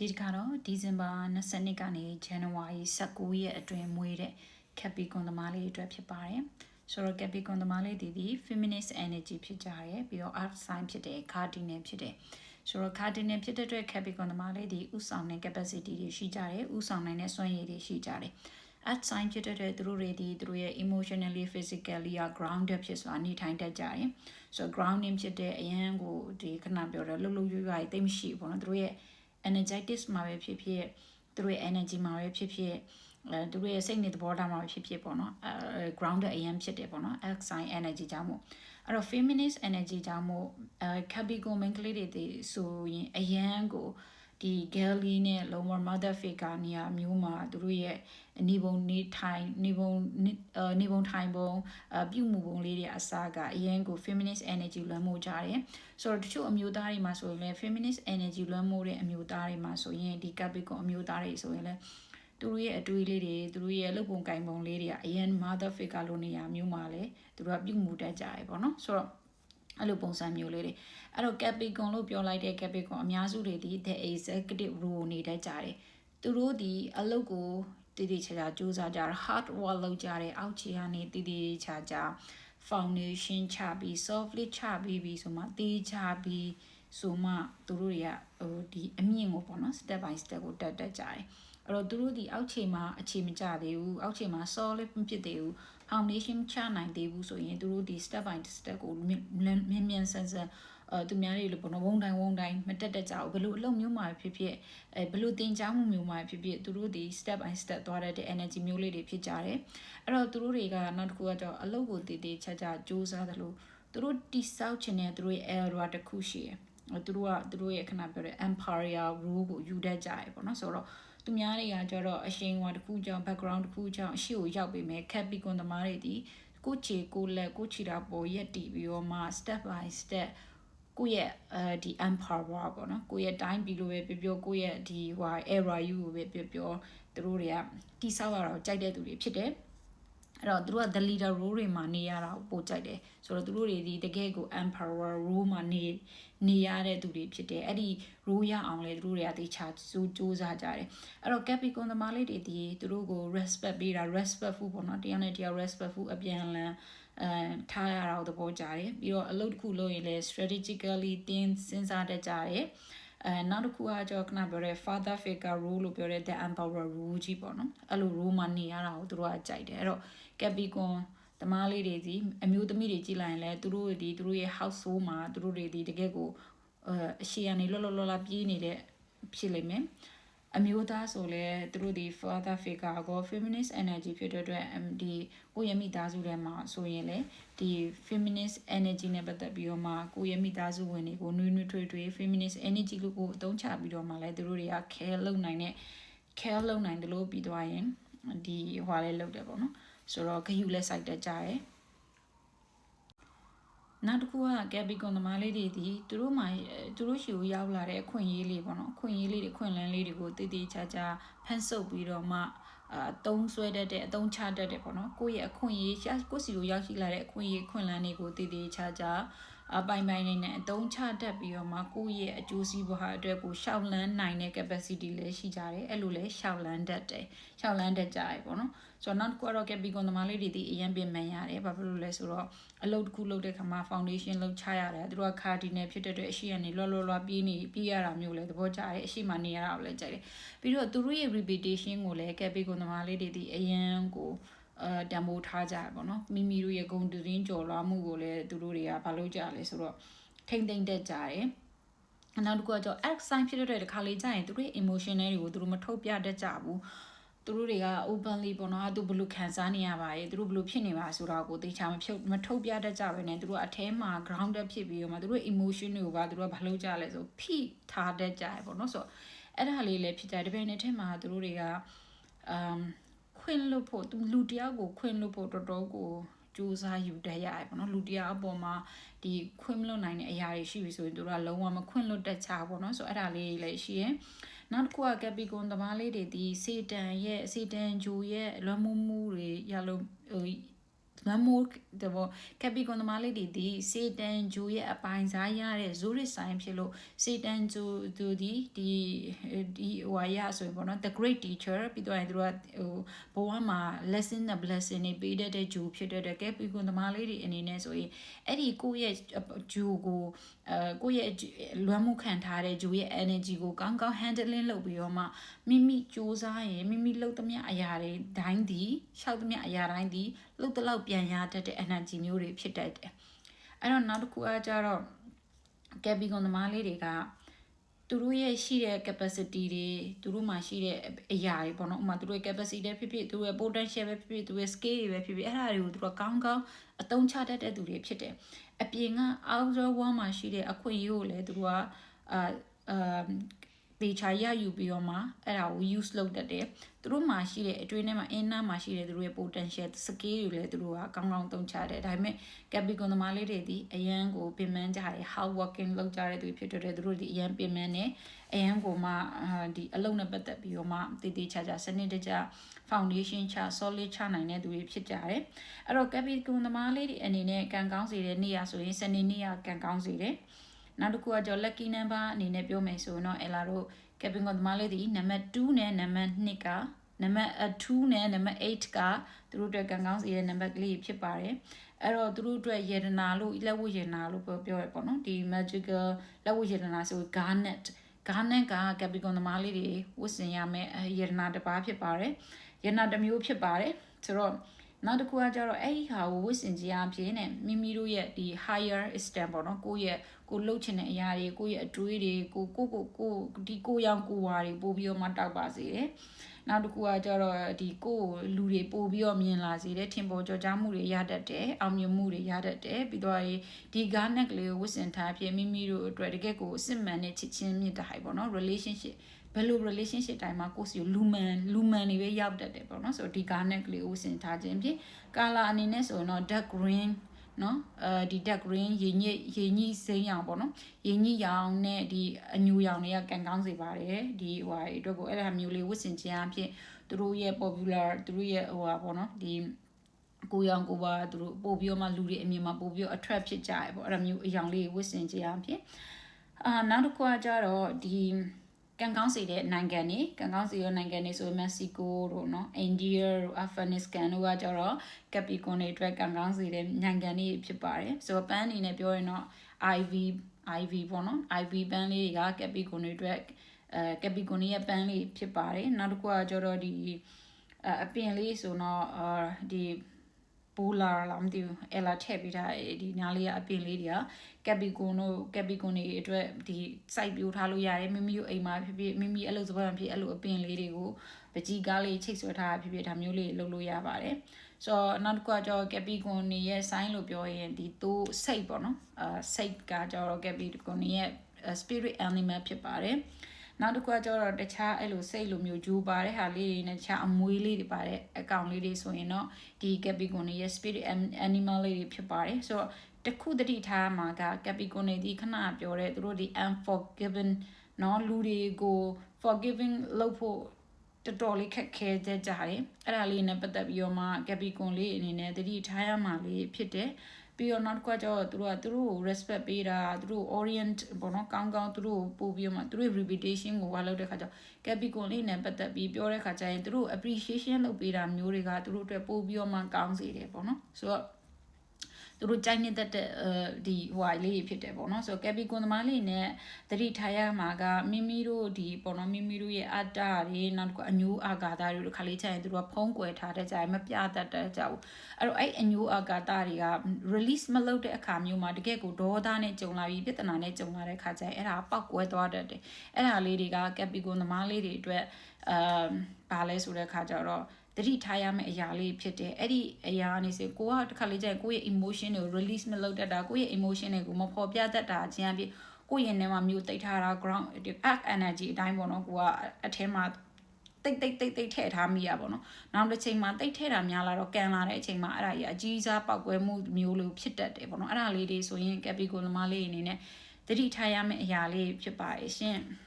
ဒီတစ်ခါတော့ဒီဇင်ဘာ22ကနေဇန်နဝါရီ19ရက်အတွင်းမွေးတဲ့ Capricorn သမားလေးတွေအတွက်ဖြစ်ပါတယ်ဆိုတော့ Capricorn သမားလေးဒီဒီ feminist energy ဖြစ်ကြတယ်ပြီးတော့ earth sign ဖြစ်တယ် cardinal ဖြစ်တယ်ဆိုတော့ cardinal ဖြစ်တဲ့အတွက် Capricorn သမားလေးဒီဥဆောင်တဲ့ capacity တွေရှိကြတယ်ဥဆောင်နိုင်တဲ့စွမ်းရည်တွေရှိကြတယ် at sign ဖြစ်တဲ့သူတို့တွေဒီသူတို့ရဲ့ emotionally physically grounded ဖြစ်စွာနေထိုင်တတ်ကြတယ်ဆိုတော့ grounding ဖြစ်တဲ့အရန်ကိုဒီခဏပြောတော့လှုပ်လှုပ်ရွရွရွတိတ်မရှိဘူးပေါ့နော်သူတို့ရဲ့ energetics မှာပဲဖြစ်ဖြစ်သူတို့ရဲ့ energy မှာပဲဖြစ်ဖြစ်အဲသူတို့ရဲ့စိတ်နေသဘောထားမှာပဲဖြစ်ဖြစ်ပေါ့နော်အဲ grounded အရင်ဖြစ်တယ်ပေါ့နော် X sign energy ကြောင့်မို့အဲ့တော့ feminist energy ကြောင့်မို့အဲ Capricorn မိန်းကလေးတွေဆိုရင်အရန်ကို ဒီ galley နဲ့လုံးဝ mother figure နေရာမျိုးမှာသူတို့ရဲ့နေပုံနေထိုင်နေပုံနေပုံထိုင်ပုံပြုမှုပုံလေးတွေအစားကအရင်ကို feminist energy လွှမ်းမိုးကြတယ်ဆိုတော့တချို့အမျိုးသားတွေမှာဆိုရင်လည်း feminist energy လွှမ်းမိုးတဲ့အမျိုးသားတွေမှာဆိုရင်ဒီ capricorn အမျိုးသားတွေဆိုရင်လည်းသူတို့ရဲ့အတွေးလေးတွေသူတို့ရဲ့လုပ်ပုံကင်ပုံလေးတွေကအရင် mother figure လိုနေရာမျိုးမှာလည်းသူတို့ကပြုမှုတတ်ကြရပေါ့နော်ဆိုတော့ အဲ့လိုပုံစံမျိုးလေးတွေအဲ့တော့ Capricorn လို့ပြောလိုက်တဲ့ Capricorn အများစုတွေဒီ the executive role နေတတ်ကြတယ်သူတို့ဒီအလုပ်ကိုတည်တည်ချာချာစူးစမ်းကြတာ hard work လုပ်ကြတယ်အောက်ခြေကနေတည်တည်ချာချာ foundation ချပြီး softly ချပြီးပြီးဆိုမှတေးချပြီးဆိုမှသူတို့တွေကဟိုဒီအမြင့်ကိုပေါ့နော် step by step ကိုတက်တက်ကြတယ် အဲ့တော့သူတို့ဒီအောက်ခြေမှာအခြေမကျသေးဘူးအောက်ခြေမှာ solid မဖြစ်သေးဘူး foundation ချနိုင်သေးဘူးဆိုရင်သူတို့ဒီ step by step ကိုမြင်မြန်ဆန်ဆန်အဲသူများတွေလို့ပေါ့နော်ဝုံတိုင်းဝုံတိုင်းမတက်တက်ကြဘူးဘလို့အလုပ်မျိုးမှာဖြစ်ဖြစ်အဲဘလို့တင်ကြားမှုမျိုးမှာဖြစ်ဖြစ်သူတို့ဒီ step by step သွားတဲ့ energy မျိုးလေးတွေဖြစ်ကြတယ်အဲ့တော့သူတို့တွေကနောက်တစ်ခုကတော့အလုပ်ကိုတည်တည်ချာချာစူးစမ်းတယ်လို့သူတို့တိဆောက်ခြင်းနဲ့သူတို့ရဲ့ error တစ်ခုရှိတယ်သူတို့ကသူတို့ရဲ့ခဏပြောတဲ့ empire rule ကိုယူတတ်ကြရပေါ့နော်ဆိုတော့ သူများတွေကကြတော့အရှိန်ဝါတစ်ခုကြောင့် background တစ်ခုကြောင့်အရှိကိုရောက်ပေမဲ့ Capricorn သမားတွေဒီကိုချေကိုလက်ကိုချီတာပေါ်ရက်တည်ပြီးတော့မှ step by step ကိုယ့်ရဲ့အဲဒီ empower ပေါ့နော်ကိုယ့်ရဲ့တိုင်းပြည်လိုပဲပြောပြောကိုယ့်ရဲ့ဒီဟို era ယူကိုပဲပြောပြောသူတို့တွေကတိဆောက်ရတော့ကြိုက်တဲ့သူတွေဖြစ်တယ် အဲ့တော့သူတို့က the leader role တွေမှာနေရတာကိုပို့ကြိုက်တယ်ဆိုတော့သူတို့တွေဒီတကယ်ကို emperor role မှာနေနေရတဲ့သူတွေဖြစ်တယ်အဲ့ဒီ role ရအောင်လေသူတို့တွေကတေချာစူးစူးစားကြတယ်အဲ့တော့ capricorn သမားလေးတွေဒီသူတို့ကို respect ပေးတာ respectful ပေါ့နော်တရားနဲ့တရား respectful အပြန်အလှန်အဲထားရတာကိုသဘောကျတယ်ပြီးတော့အလုပ်တစ်ခုလုပ်ရင်လည်း strategically တင်းစဉ်းစားတတ်ကြတယ်အဲနောက်တစ်ခုကကျွန်တော်ခဏပြောတဲ့ father figure role လို့ပြောတဲ့ the empower role ကြီးပေါ့နော်အဲ့လို role မှာနေရတာကိုသူတို့ကကြိုက်တယ်အဲ့တော့ capricorn တမားလေးတွေဒီအမျိုးသမီးတွေကြည်လိုက်ရင်လည်းသူတို့ဒီသူတို့ရဲ့ household မှာသူတို့တွေဒီတကယ်ကိုအရှိရနေလောလောလောလာပြေးနေတဲ့ဖြစ်လိမ့်မယ်အမျိုးသားဆိုလဲသူတို့ဒီ father figure ကို feminist energy ဖြစ်တဲ့အတွက်ဒီကိုရမိသားစုထဲမှာဆိုရင်လေဒီ feminist energy နဲ့ပတ်သက်ပြီးတော့မှကိုရမိသားစုဝင်တွေကိုနွေးနွေးထွေးထွေး feminist energy လို့ကိုအသုံးချပြီးတော့မှလဲသူတို့တွေက care လုပ်နိုင်တဲ့ care လုပ်နိုင်တယ်လို့ပြီးသွားရင်ဒီဟွာလဲလုပ်တယ်ပေါ့နော် ဆိုတော့ဂယုလက်ဆိုင်တက်ကြရဲနောက်တစ်ခုကကက်ဘီကွန်သမားလေးတွေဒီသူတို့မှသူတို့ရှီကိုရောက်လာတဲ့အခွင့်အရေးလေးပေါ့နော်အခွင့်အရေးလေးတွေခွင့်လန်းလေးတွေကိုတည်တည်ချာချာဖန်ဆုပ်ပြီးတော့မှအတုံးဆွဲတတ်တဲ့အတုံးချတတ်တဲ့ပေါ့နော်ကိုယ့်ရဲ့အခွင့်အရေးကိုယ့်စီကိုရောက်ရှိလာတဲ့အခွင့်အရေးခွင့်လန်းတွေကိုတည်တည်ချာချာ အပိုင်ပိုင်နေနဲ့အတုံးချတတ်ပြီးတော့မှကိုယ့်ရဲ့အကျိုးစီးပွားအတွက်ကိုရှောက်လန်းနိုင်တဲ့ capacity လည်းရှိကြတယ်အဲ့လိုလည်းရှောက်လန်းတတ်တယ်ရှောက်လန်းတတ်ကြရပေါ့နော်ဆိုတော့နောက်တစ်ခုကတော့ Capricorn သမားလေးတွေဒီအရင်ပြင်မှန်ရတယ်ဘာဖြစ်လို့လဲဆိုတော့အလုပ်တစ်ခုလုပ်တဲ့ခါမှာ foundation လုပ်ချရတယ်သူတို့က cardinal ဖြစ်တဲ့အတွက်အရှိကနေလွှတ်လွှတ်လွှတ်ပြေးနေပြေးရတာမျိုးလဲသဘောကျတယ်အရှိမှနေရတာကိုလည်းကြိုက်တယ်ပြီးတော့သူတို့ရဲ့ reputation ကိုလည်း Capricorn သမားလေးတွေဒီအရင်ကို အဲတံမိုးထားကြရပေါ့နော်မိမိတို့ရဲ့ဂုံတရင်ကြော်လွှားမှုကိုလည်းသူတို့တွေကဘာလို့ကြလဲဆိုတော့ထိမ့်သိမ့်တက်ကြတယ်နောက်တစ်ခုကကြော X sign ဖြစ်တဲ့တခါလေကြာရင်သူတို့ emotion တွေကိုသူတို့မထုတ်ပြတတ်ကြဘူးသူတို့တွေက openly ပေါ့နော်သူဘလို့ခံစားနေရပါရဲ့သူတို့ဘလို့ဖြစ်နေပါဆိုတော့ကိုသိချာမဖြုတ်မထုတ်ပြတတ်ကြပဲねသူတို့အထဲမှာ grounded ဖြစ်ပြီးတော့မှသူတို့ emotion တွေကိုပါသူတို့ကဘာလို့ကြလဲဆိုဖိထားတတ်ကြရပေါ့နော်ဆိုတော့အဲ့ဒါလေးလည်းဖြစ်ကြတယ်ဒီဘက်နဲ့ထဲမှာသူတို့တွေကအမ်ခွ င့်လွတ်ဖို့သူလူတယောက်ကိုခွင့်လွတ်ဖို့တော်တော်ကိုစူးစမ်းယူတတ်ရတယ်ပေါ့နော်လူတရားအပေါ်မှာဒီခွင့်မလွတ်နိုင်တဲ့အရာတွေရှိပြီဆိုရင်တို့ကလုံးဝမခွင့်လွတ်တတ်ချပေါ့နော်ဆိုတော့အဲ့ဒါလေးလည်းရှိရင်နောက်တစ်ခုကကပီကွန်သမားလေးတွေဒီစေတန်ရဲ့စေတန်ဂျိုရဲ့လွမ်းမှုမှုတွေရလို့ဟိုလွ မ်းမိုးတော့ကက်ပီကွန်သမားလေးတွေဒီစေတန်ဂျူရဲ့အပိုင်စားရတဲ့ဇိုရစ်ဆိုင်ဖြစ်လို့စေတန်ဂျူသူဒီဒီဒီဟိုရဆိုရင်ပေါ့နော် the great teacher ပြီးတော့ရင်သူတို့ကဟိုဘဝမှာ lesson နဲ့ blessing တွေပေးတတ်တဲ့ဂျူဖြစ်တဲ့ကက်ပီကွန်သမားလေးတွေအနေနဲ့ဆိုရင်အဲ့ဒီကိုယ့်ရဲ့ဂျူကိုအဲကိုယ့်ရဲ့လွမ်းမှုခံထားတဲ့ဂျူရဲ့ energy ကိုကောင်းကောင်း handling လုပ်ပြီးတော့မှမိမိစူးစမ်းရင်မိမိလုပ်သမျှအရာတွေတိုင်းဒီရှောက်သမျှအရာတိုင်းဒီလှုပ်တလောက်ပြန်ရတတ်တဲ့ energy မျိုးတွေဖြစ်တတ်တယ်အဲ့တော့နောက်တစ်ခုအားကြတော့ကက်ဘီကွန်သမားလေးတွေကသူတို့ရဲ့ရှိတဲ့ capacity တွေသူတို့မှာရှိတဲ့အရာတွေပေါ့နော်ဥပမာသူတို့ရဲ့ capacity ဖြစ်ဖြစ်သူတို့ရဲ့ potential ပဲဖြစ်ဖြစ်သူတို့ရဲ့ skill တွေပဲဖြစ်ဖြစ်အဲ့ဒါတွေကိုသူတို့ကောင်းကောင်းအသုံးချတတ်တဲ့သူတွေဖြစ်တယ်အပြင်က outer world မှာရှိတဲ့အခွင့်အရေးကိုလည်းသူတို့ကအာ အာပေချာရယူပြီးတော့မှအဲ့ဒါကို use လုပ်တတ်တယ်သူတို့မှာရှိတဲ့အတွင်းထဲမှာ inner မှာရှိတဲ့သူတို့ရဲ့ potential skill တွေလည်းသူတို့ကကောင်းကောင်းသုံးချတယ်ဒါပေမဲ့ Capricorn သမားလေးတွေဒီအရန်ကိုပင်ပန်းကြတယ် hard working လုပ်ကြတဲ့သူဖြစ်တဲ့သူတို့ဒီအရန်ပင်ပန်းနေအရန်ကိုမှဒီအလုပ်နဲ့ပတ်သက်ပြီးတော့မှတည်တည်ချာချာစနစ်တကျ foundation ချ solid ချနိုင်တဲ့သူတွေဖြစ်ကြတယ်အဲ့တော့ Capricorn သမားလေးတွေအနေနဲ့ကံကောင်းစေတဲ့နေ့ရဆိုရင်စနေနေ့ရကံကောင်းစေတယ် နောက်တစ်ခုကကြော lucky number အနေနဲ့ပြောမယ်ဆိုရင်တော့ Ella တို့ Capricorn သမားလေးဒီနံပါတ်2နဲ့နံပါတ်2ကနံပါတ်2နဲ့နံပါတ်8ကသူတို့အတွက်ကံကောင်းစီတဲ့နံပါတ်ကလေးဖြစ်ပါတယ်အဲ့တော့သူတို့အတွက်ယေဒနာလို့လက်ဝတ်ယေဒနာလို့ပြောပြောရပေါ့နော်ဒီ magical လက်ဝတ်ယေဒနာဆို garnet garnet က Capricorn သမားလေးတွေဝတ်ဆင်ရမယ့်ယေဒနာတစ်ပါးဖြစ်ပါတယ်ယေဒနာတစ်မျိုးဖြစ်ပါတယ်ဆိုတော့နောက်တစ်ခုကကျတော့အဲ့ဒီဟာကိုဝစ်စင်ကြီးအဖြစ်နဲ့မိမိတို့ရဲ့ဒီ higher stand ပေါ့နော်ကိုယ့်ရဲ့ ကိုလှုပ်ချင်တဲ့အရာတွေကိုယ့်ရဲ့အတွေးတွေကိုကိုကိုကိုဒီကိုရောင်ကိုဝါတွေပို့ပြီးတော့မှတောက်ပါစေတယ်နောက်တစ်ခုကကျတော့ဒီကိုလူတွေပို့ပြီးတော့မြင်လာစေတယ်ထင်ပေါ်ကျော်ကြားမှုတွေရတတ်တယ်အောင်မြင်မှုတွေရတတ်တယ်ပြီးတော့ဒီဂါနက်ကလေးကိုဝစ်စင်ထားဖြစ်မိမိတို့အတွက်တကယ်ကိုအစ်မှန်နဲ့ချစ်ချင်းမြတ်တာဟိုပေါ့နော် relationship ဘယ်လို relationship တိုင်းမှာကိုယ့်စီကိုလူမှန်လူမှန်တွေပဲရောက်တတ်တယ်ပေါ့နော်ဆိုတော့ဒီ garnet ကလေးကိုဆင်ထားခြင်းဖြင့် color အနေနဲ့ဆိုရင်တော့ dark green နော်အဲဒီ dark green ရေညစ်ရေညစ်စိမ်းရောင်ပေါ့နော်ရေညစ်ရောင်နဲ့ဒီအညူရောင်တွေကကန်ကောင်းစေပါတယ်ဒီဟိုဟာအတွက်ကိုအဲ့ဒါမျိုးလေးဝတ်ဆင်ခြင်းအဖြစ်သူတို့ရဲ့ popular သူတို့ရဲ့ဟိုဟာပေါ့နော်ဒီကိုရောင်ကိုပါသူတို့ပို့ပြီးတော့မှလူတွေအမြင်မှာပို့ပြီးတော့ attract ဖြစ်ကြရပေါ့အဲ့ဒါမျိုးအယောင်လေးဝတ်ဆင်ခြင်းအဖြစ်အာနောက်တစ်ခုကကြတော့ဒီ ကံကောင်းစေတဲ့နိုင်ငံတွေကံကောင်းစေတဲ့နိုင်ငံတွေဆိုမက္ကဆီကိုတို့နော်အိန္ဒိယတို့အာဖဂန်နစ္စကန်တို့ကကြတော့ကက်ပီကွန်တွေအတွက်ကံကောင်းစေတဲ့နိုင်ငံတွေဖြစ်ပါတယ်ဆိုတော့ပန်းအနေနဲ့ပြောရင်တော့ IV IV ပေါ့နော် IV ပန်းလေးတွေကကက်ပီကွန်တွေအတွက်အဲကက်ပီကွန်ရဲ့ပန်းလေးဖြစ်ပါတယ်နောက်တစ်ခုကကြတော့ဒီအပင်လေးဆိုတော့အာဒီ ပိုလာလားမသိဘူးအဲလာထည့်ပေးထားဒီနားလေးကအပင်လေးတွေကကက်ပီကွန်တို့ကက်ပီကွန်တွေအတွက်ဒီစိုက်ပြိုးထားလို့ရတယ်မိမိတို့အိမ်မှာဖြစ်ဖြစ်မိမိအဲ့လိုစပွဲမှာဖြစ်အဲ့လိုအပင်လေးတွေကိုပကြီးကားလေးချိတ်ဆွဲထားဖြစ်ဖြစ်ဒါမျိုးလေးလုပ်လို့ရပါတယ်ဆိုတော့နောက်တစ်ခုကကျတော့ကက်ပီကွန်တွေရဲ့ sign လို့ပြောရင်ဒီသိုးစိတ်ပေါ့နော်အာစိတ်ကကျတော့ကက်ပီကွန်တွေရဲ့ spirit animal ဖြစ်ပါတယ် နောက်တစ်ခုကကျတော့တခြားအဲ့လိုစိတ်လိုမျိုးဂျိုးပါတဲ့ဟာလေးတွေနဲ့တခြားအမွေးလေးတွေပါတဲ့အကောင်လေးတွေဆိုရင်တော့ဒီ Capricorn ရဲ့ spirit animal လေးတွေဖြစ်ပါတယ်ဆိုတော့တခုတတိထားမှာက Capricorn တွေဒီခဏပြောတဲ့သူတို့ဒီ unforgiven เนาะလူတွေကို forgiving လုပ်ဖို့တော်တော်လေးခက်ခဲကြကြတယ်အဲ့ဒါလေးနဲ့ပတ်သက်ပြီးတော့မှ Capricorn လေးအနေနဲ့တတိထားရမှာလေးဖြစ်တယ် ပြီးတော့နောက်တစ်ခါကျတော့သူတို့ကသူတို့ကို respect ပေးတာသူတို့ orient ပေါ့နော်ကောင်းကောင်းသူတို့ကိုပို့ပြီးတော့မှသူတို့ reputation ကိုဝါလုပ်တဲ့ခါကျတော့ Capricorn လေးနဲ့ပတ်သက်ပြီးပြောတဲ့ခါကျရင်သူတို့ appreciation လုပ်ပေးတာမျိုးတွေကသူတို့အတွက်ပို့ပြီးတော့မှကောင်းစေတယ်ပေါ့နော်ဆိုတော့ သူတို့ကြိုက်နေတတ်တဲ့ဒီဟိုဟာလေးဖြစ်တယ်ပေါ့နော်ဆိုတော့ကက်ပီကွန်သမားလေးနဲ့သတိထားရမှာကမိမိတို့ဒီပေါ့နော်မိမိတို့ရဲ့အတ္တတွေနောက်တစ်ခုအညိုးအာဃာတတွေခါလေးချရင်သူတို့ကဖုံးကွယ်ထားတဲ့ကြိုင်မပြတတ်တဲ့ကြဘူးအဲ့တော့အဲ့အညိုးအာဃာတတွေက release မလုပ်တဲ့အခါမျိုးမှာတကယ့်ကိုဒေါသနဲ့ကြုံလာပြီးပြဿနာနဲ့ကြုံလာတဲ့ခါကျရင်အဲ့ဒါပောက်ကွဲသွားတတ်တယ်အဲ့ဒါလေးတွေကကက်ပီကွန်သမားလေးတွေအတွက်အာဘာလဲဆိုတဲ့ခါကျတော့ တတိထားရမယ့်အရာလေးဖြစ်တယ်အဲ့ဒီအရာကနေစေကိုကတစ်ခါလေးကျရင်ကိုယ့်ရဲ့ emotion တွေကို release မလုပ်တတ်တာကိုယ့်ရဲ့ emotion တွေကိုမဖော်ပြတတ်တာအချင်းအဖြစ်ကိုယ့်ရဲ့နေမှာမျိုးတိတ်ထားတာ ground arc energy အတိုင်းပေါ့နော်ကိုကအထဲမှာတိတ်တိတ်တိတ်တိတ်ထည့်ထားမိရပါတော့။နောက်တစ်ချိန်မှာတိတ်ထည့်တာများလာတော့ကန်လာတဲ့အချိန်မှာအဲ့ဒါကြီးအကြီးစားပောက်ကွဲမှုမျိုးလိုဖြစ်တတ်တယ်ပေါ့နော်။အဲ့ဒါလေးတွေဆိုရင်ကက်ပီကိုသမားလေးအနေနဲ့တတိထားရမယ့်အရာလေးဖြစ်ပါရဲ့ရှင်။